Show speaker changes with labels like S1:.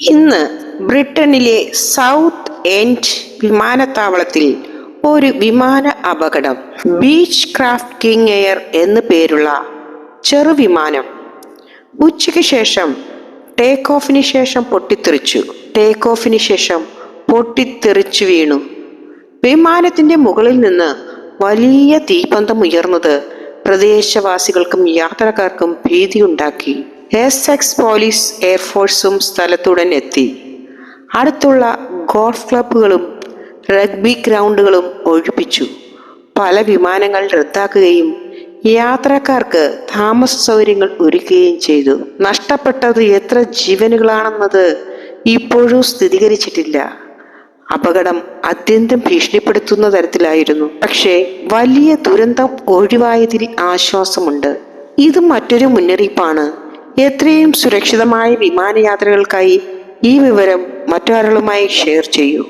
S1: ഇന്ന് ബ്രിട്ടനിലെ south end വിമാനത്താവളത്തിൽ ഒരു വിമാന അപകടം. ബീച്ച് ക്രാഫ്റ്റ് കിങ് എയർ എന്നു പേരുള്ള ചെറുവിമാനം ഉച്ചയ്ക്ക് ശേഷം ടേക്ക് ഓഫിന് ശേഷം പൊട്ടിത്തെറിച്ചു. ടേക്ക് ഓഫിന് ശേഷം പൊട്ടിത്തെറിച്ചു വീണു. വിമാനത്തിന്റെ മുകളിൽ നിന്ന് വലിയ തീപന്തം ഉയർന്നത് പ്രദേശവാസികൾക്കും യാത്രക്കാർക്കും ഭീതിയുണ്ടാക്കി. എസ് എക്സ് പോലീസ് എയർഫോഴ്സും സ്ഥലത്തുടൻ എത്തി. അടുത്തുള്ള ഗോൾഫ് ക്ലബ്ബുകളും റഗ്ബി ഗ്രൗണ്ടുകളും ഒഴിപ്പിച്ചു. പല വിമാനങ്ങൾ റദ്ദാക്കുകയും യാത്രക്കാർക്ക് താമസ സൗകര്യങ്ങൾ ഒരുക്കുകയും ചെയ്തു. നഷ്ടപ്പെട്ടത് എത്ര ജീവനുകളാണെന്നത് ഇപ്പോഴും സ്ഥിരീകരിച്ചിട്ടില്ല. അപകടം അത്യന്തം ഭീഷണിപ്പെടുത്തുന്ന തരത്തിലായിരുന്നു. പക്ഷേ വലിയ ദുരന്തം ഒഴിവായതിൽ ആശ്വാസമുണ്ട്. ഇത് മറ്റൊരു മുന്നറിയിപ്പാണ്. എത്രയും സുരക്ഷിതമായ വിമാനയാത്രകൾക്കായി ഈ വിവരം മറ്റൊരാളുമായി ഷെയർ ചെയ്യൂ.